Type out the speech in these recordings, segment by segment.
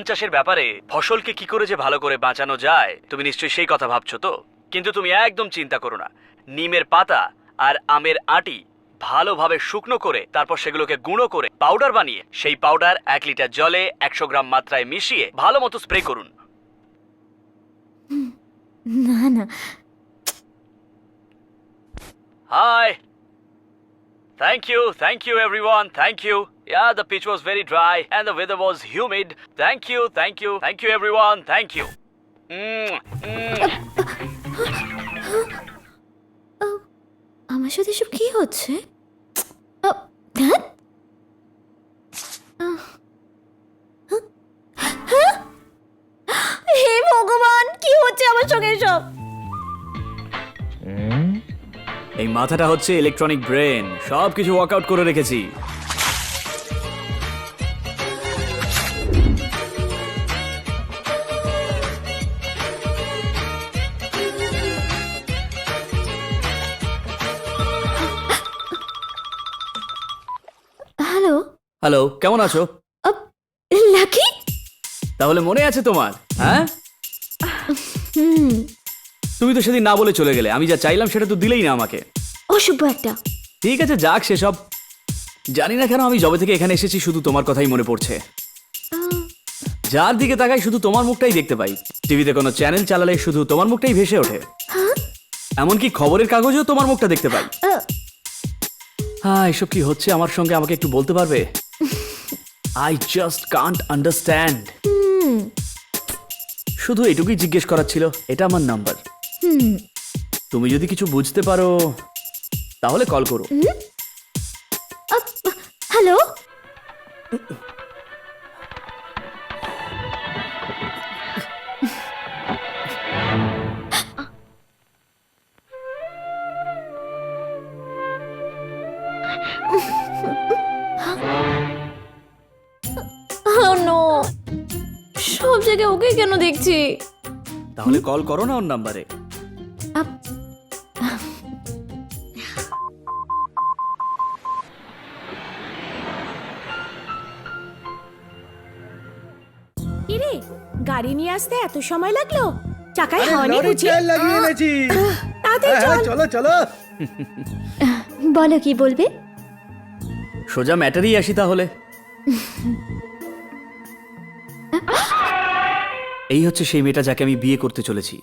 ধান চাষের ব্যাপারে ফসলকে কি করে যে ভালো করে বাঁচানো যায় তুমি নিশ্চয়ই সেই কথা ভাবছ তো? কিন্তু তুমি একদম চিন্তা করো না। নিমের পাতা আর আমের আটি ভালোভাবে শুকনো করে তারপর সেগুলোকে গুঁড়ো করে পাউডার বানিয়ে সেই পাউডার এক লিটার জলে একশো গ্রাম মাত্রায় মিশিয়ে ভালো মতো স্প্রে করুন। না না। Hi. Thank you, thank you everyone, thank you. Yeah, the pitch was very dry and the weather was humid. Thank you, thank you, thank you everyone, thank you. Mm, mm. আমার সাথে এসব কি হচ্ছে হ্যাঁ? হ্যাঁ? হে ভগবান কি হচ্ছে আমার সঙ্গে এসব এই মাথাটা হচ্ছে ইলেকট্রনিক ব্রেন সব কিছু ওয়ার্কআউট করে রেখেছি। হ্যালো হ্যালো কেমন আছো? লাকি তাহলে মনে আছে তোমার হ্যাঁ? হুম। তুমি তো সেদিন না বলে চলে গেলে। আমি যা চাইলাম সেটা তো দিলেই না আমাকে। অসভ্য একটা। ঠিক আছে যাক সেসব। জানি না কেন আমি জবে থেকে এখানে এসেছি শুধু তোমার কথাই মনে পড়ছে। যার দিকে তাকাই শুধু তোমার মুখটাই দেখতে পাই। টিভিতে কোনো চ্যানেল চালালে শুধু তোমার মুখটাই ভেসে ওঠে। হ্যাঁ? এমনকি খবরের কাগজেও তোমার মুখটা দেখতে পাই। হ্যাঁ এসব কি হচ্ছে আমার সঙ্গে? আমাকে একটু বলতে পারবে? আই জাস্ট কান্ট আন্ডারস্ট্যান্ড শুধু এটুকুই জিজ্ঞেস করার ছিল এটা আমার নাম্বার হুম। তুমি যদি কিছু বুঝতে পারো তাহলে কল করো। হ্যালো? সব জায়গায় ওকে কেন দেখছি? তাহলে কল করো না ওর নাম্বারে কিরে গাড়ি নিয়ে আসতে এত সময় লাগল? চাকায় বুঝি? লাগিয়ে এনেছি। তাড়াতাড়ি হ্যাঁ, হ্যাঁ, চল। চলো চলো। বলো কি বলবে? সোজা ম্যাটারই আসি তাহলে। এই হচ্ছে সেই মেয়েটা যাকে আমি বিয়ে করতে চলেছি।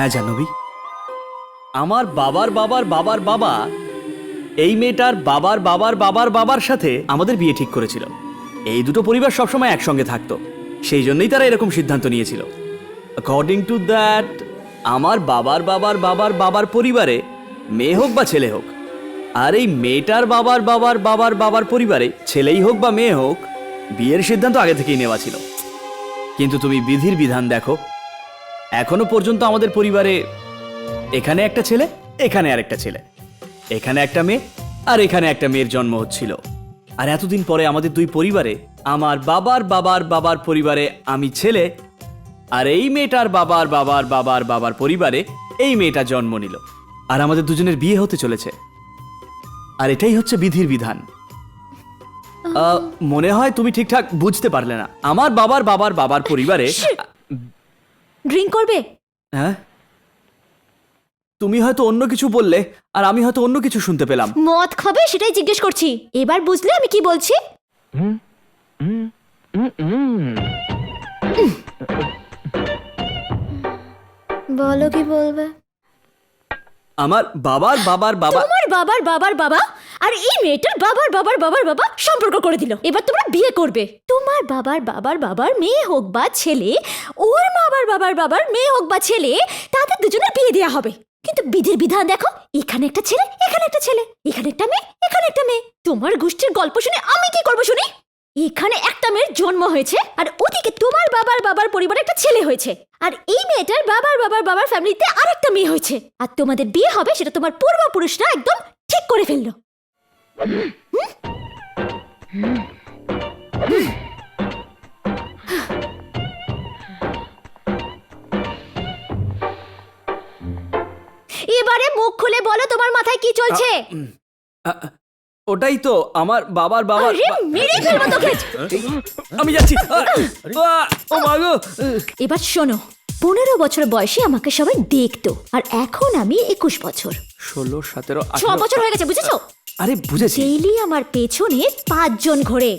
হ্যাঁ জাহ্নবী আমার বাবার বাবার বাবার বাবা এই মেয়েটার বাবার বাবার বাবার বাবার সাথে আমাদের বিয়ে ঠিক করেছিল এই দুটো পরিবার সবসময় একসঙ্গে থাকতো সেই জন্যই তারা এরকম সিদ্ধান্ত নিয়েছিল অ্যাকর্ডিং টু দ্যাট আমার বাবার বাবার বাবার বাবার পরিবারে মেয়ে হোক বা ছেলে হোক আর এই মেয়েটার বাবার বাবার বাবার বাবার পরিবারে ছেলেই হোক বা মেয়ে হোক বিয়ের সিদ্ধান্ত আগে থেকেই নেওয়া ছিল কিন্তু তুমি বিধির বিধান দেখো এখনও পর্যন্ত আমাদের পরিবারে এখানে একটা ছেলে, এখানে আরেকটা ছেলে। এখানে একটা মেয়ে আর এখানে একটা মেয়ের জন্ম হচ্ছিল। আর এতদিন পরে আমাদের দুই পরিবারে, আমার বাবার বাবার বাবার পরিবারে আমি ছেলে আর এই মেয়েটার বাবার বাবার বাবার বাবার পরিবারে এই মেয়েটা জন্ম নিল। আর আমাদের দুজনের বিয়ে হতে চলেছে। আর এটাই হচ্ছে বিধির বিধান। মনে হয় তুমি ঠিকঠাক বুঝতে পারলে না। আমার বাবার বাবার বাবার পরিবারে ড্রিঙ্ক করবে? হ্যাঁ? তুমি হয়তো অন্য কিছু বললে আর আমি হয়তো অন্য কিছু শুনতে পেলাম। মদ খাবে সেটাই জিজ্ঞেস করছি। এবার বুঝলে আমি কি বলছি? বলো কি বলবে? আমার বাবার বাবার বাবা তোমার বাবার বাবার বাবা? আর এই মেয়েটার বাবার বাবার বাবার বাবা সম্পর্ক করে দিল। এবার তোমরা বিয়ে করবে। তোমার বাবার বাবার বাবার মেয়ে হোক বা ছেলে ওর বাবার বাবার বাবার মেয়ে হোক বা ছেলে, তাদের দুজনের বিয়ে দেওয়া হবে। কিন্তু বিধির বিধান দেখো, এখানে একটা ছেলে, এখানে একটা ছেলে, এখানে একটা মেয়ে, এখানে একটা মেয়ে। তোমার গোষ্ঠীর গল্প শুনে আমি কি করব শুনি? এখানে একটা মেয়ের জন্ম হয়েছে, আর ওদিকে তোমার বাবার বাবার পরিবারে একটা ছেলে হয়েছে, আর এই মেয়েটার বাবার বাবার বাবার ফ্যামিলিতে আরেকটা মেয়ে হয়েছে। আর তোমাদের বিয়ে হবে সেটা তোমার পূর্বপুরুষরা একদম ঠিক করে ফেলল। হুম? মুখ কি চলছে ওটাই তো আমার বাবার আরে মেরে ফেলব তোকে! আমি যাচ্ছি। ও মা গো। এবার শোনো পনেরো বছর বয়সে আমাকে সবাই দেখতো আর এখন আমি একুশ বছর। ষোলো সতেরো ছ বছর হয়ে গেছে বুঝেছ? আরে বুঝেছি। ডেইলি আমার পেছনে পাঁচজন ঘোরে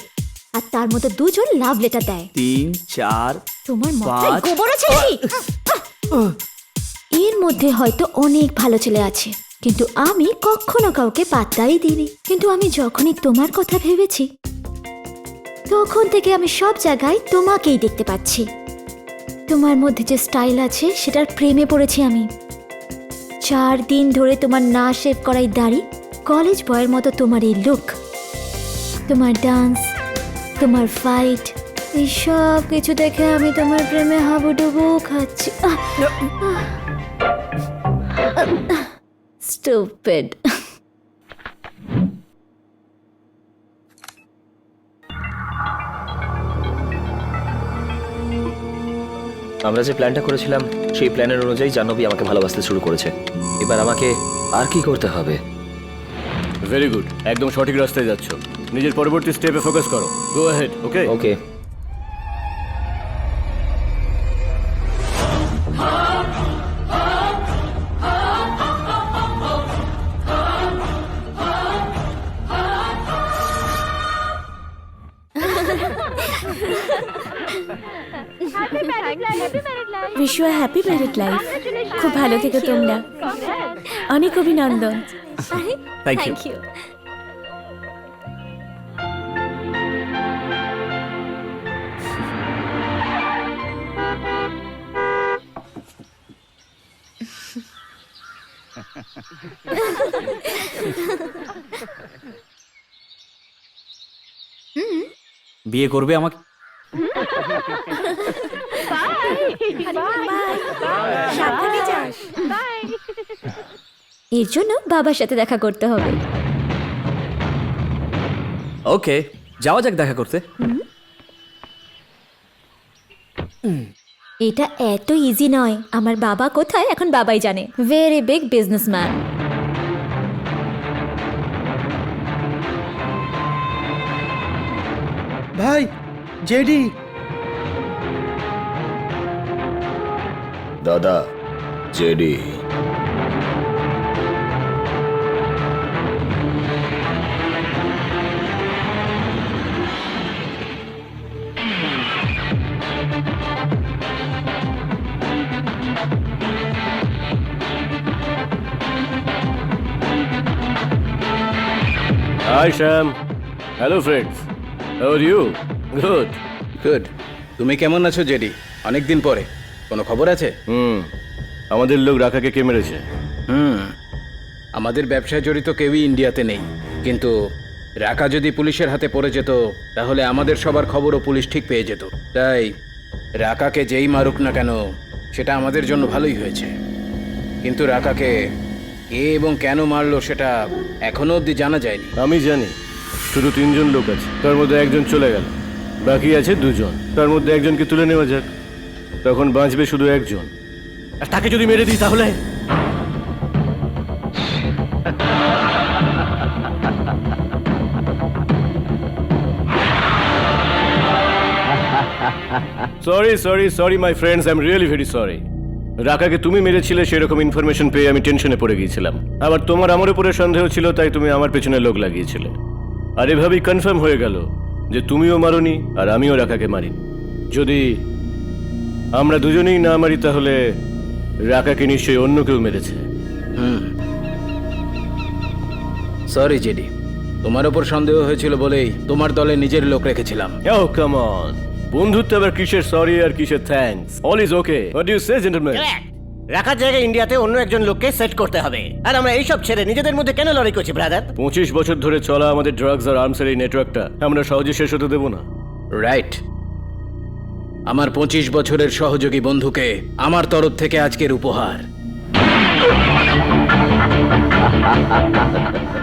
আর তার মধ্যে দুজন লাভ লেটার দেয়। তিন চার তোমার মাথায় গোবর আছে এর মধ্যে হয়তো অনেক ভালো ছেলে আছে। কিন্তু আমি কখনো কাউকে পাত্তাই দিইনি। কিন্তু আমি যখনই তোমার কথা ভেবেছি, তখন থেকে আমি সব জায়গায় তোমাকেই দেখতে পাচ্ছি। তোমার মধ্যে যে স্টাইল আছে, সেটার প্রেমে পড়েছি আমি। চার দিন ধরে তোমার না শেভ করাই দাড়ি, কলেজ বয়ের মতো তোমার এই লুক তোমার ডান্স তোমার ফাইট এই সব কিছু দেখে আমি তোমার প্রেমে হাবুডুবু খাচ্ছি। স্টুপিড আমরা যে প্ল্যানটা করেছিলাম সেই প্ল্যানের অনুযায়ী জাহ্নবী আমাকে ভালোবাসতে শুরু করেছে। এবার আমাকে আর কি করতে হবে? ভেরি গুড একদম সঠিক রাস্তায় যাচ্ছ। নিজের পরবর্তী স্টেপে ফোকাস করো। Go head okay okay wish you happy married life খুব ভালো থেকো তোমরা। অনেক অভিনন্দন। থ্যাংক ইউ বিয়ে করবে আমাকে? সাবধানে যাস। এর জন্য বাবার সাথে দেখা করতে হবে। ওকে যাওয়া যাক দেখা করতে। এটা এত ইজি নয়। আমার বাবা কোথায় এখন বাবাই জানে। ভেরি বিগ বিজনেসম্যান ভাই জেডি। দাদা JD. Hi Shyam hello friends how are you good good তুমি কেমন আছো জেডি? অনেকদিন পরে। কোনো খবর আছে? হুম আমাদের লোক রাখাকে কে মেরেছে? হুম আমাদের ব্যবসায় জড়িত কেউই ইন্ডিয়াতে নেই। কিন্তু রাখা যদি পুলিশের হাতে পড়ে যেত তাহলে আমাদের সবার খবরও পুলিশ ঠিক পেয়ে যেত। তাই রাকাকে যেই মারুক না কেন সেটা আমাদের জন্য ভালোই হয়েছে। কিন্তু রাকাকে কে এবং কেন মারলো সেটা এখনও অবধি জানা যায়নি। আমি জানি শুধু তিনজন লোক আছে। তার মধ্যে একজন চলে গেল বাকি আছে দুজন। তার মধ্যে একজনকে তুলে নেওয়া যাক। তখন বাঁচবে শুধু একজন। আর তাকে যদি মেরে দিই তাহলে? Sorry sorry sorry my friends I am really very sorry রাকাকে তুমি মেরেছিলে সেরকম ইনফরমেশন পেয়ে আমি টেনশনে পড়ে গিয়েছিলাম। আবার তোমার আমার উপরে সন্দেহ ছিল, তাই তুমি আমার পেছনে লোক লাগিয়েছিলে। আর এভাবেই কনফার্ম হয়ে গেল যে তুমিও মারোনি আর আমিও রাকাকে মারিনি। যদি আমরা দুজনেই না মারি তাহলে রাকাকে নিশ্চয়ই অন্য কেউ মেরেছে। হুম। Sorry JD. তোমার ওপর সন্দেহ হয়েছিল বলেই তোমার দলে নিজের লোক রেখেছিলাম। ও কাম অন বন্ধুত্ব আবার কিসের? সরি আর কিসের? Thanks all is okay what you say gentleman রাখার জায়গায় ইন্ডিয়াতে অন্য একজন লোককে সেট করতে হবে। আর আমরা এইসব ছেড়ে নিজেদের মধ্যে কেন লড়াই করছি ব্রাদার পঁচিশ বছর ধরে চলা আমাদের ড্রাগস আর আর্মসের এই নেটওয়ার্কটা আমরা সহজে শেষ হতে দেবো না। রাইট আমার পঁচিশ বছরের সহযোগী বন্ধুকে আমার তরফ থেকে আজকের উপহার।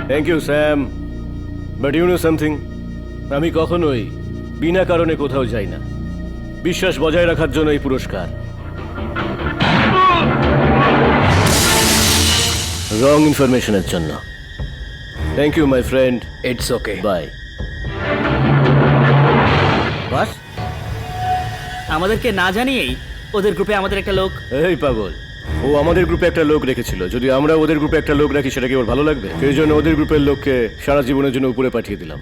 Thank you Sam but you know something আমি কখনোই বিনা কারণে কোথাও যাই না। বিশ্বাস বজায় রাখার জন্য এই পুরস্কার। রং ইনফরমেশনের জন্য। Thank you my friend it's okay bye আমাদেরকে না জানিয়েই ওদের গ্রুপে আমাদের একটা লোক। এই পাগল ও আমাদের গ্রুপে একটা লোক রেখেছিল। যদি আমরা ওদের গ্রুপে একটা লোক রাখি সেটা কি ওর ভালো লাগবে? সেই জন্য ওদের গ্রুপের লোককে সারা জীবনের জন্য উপরে পাঠিয়ে দিলাম।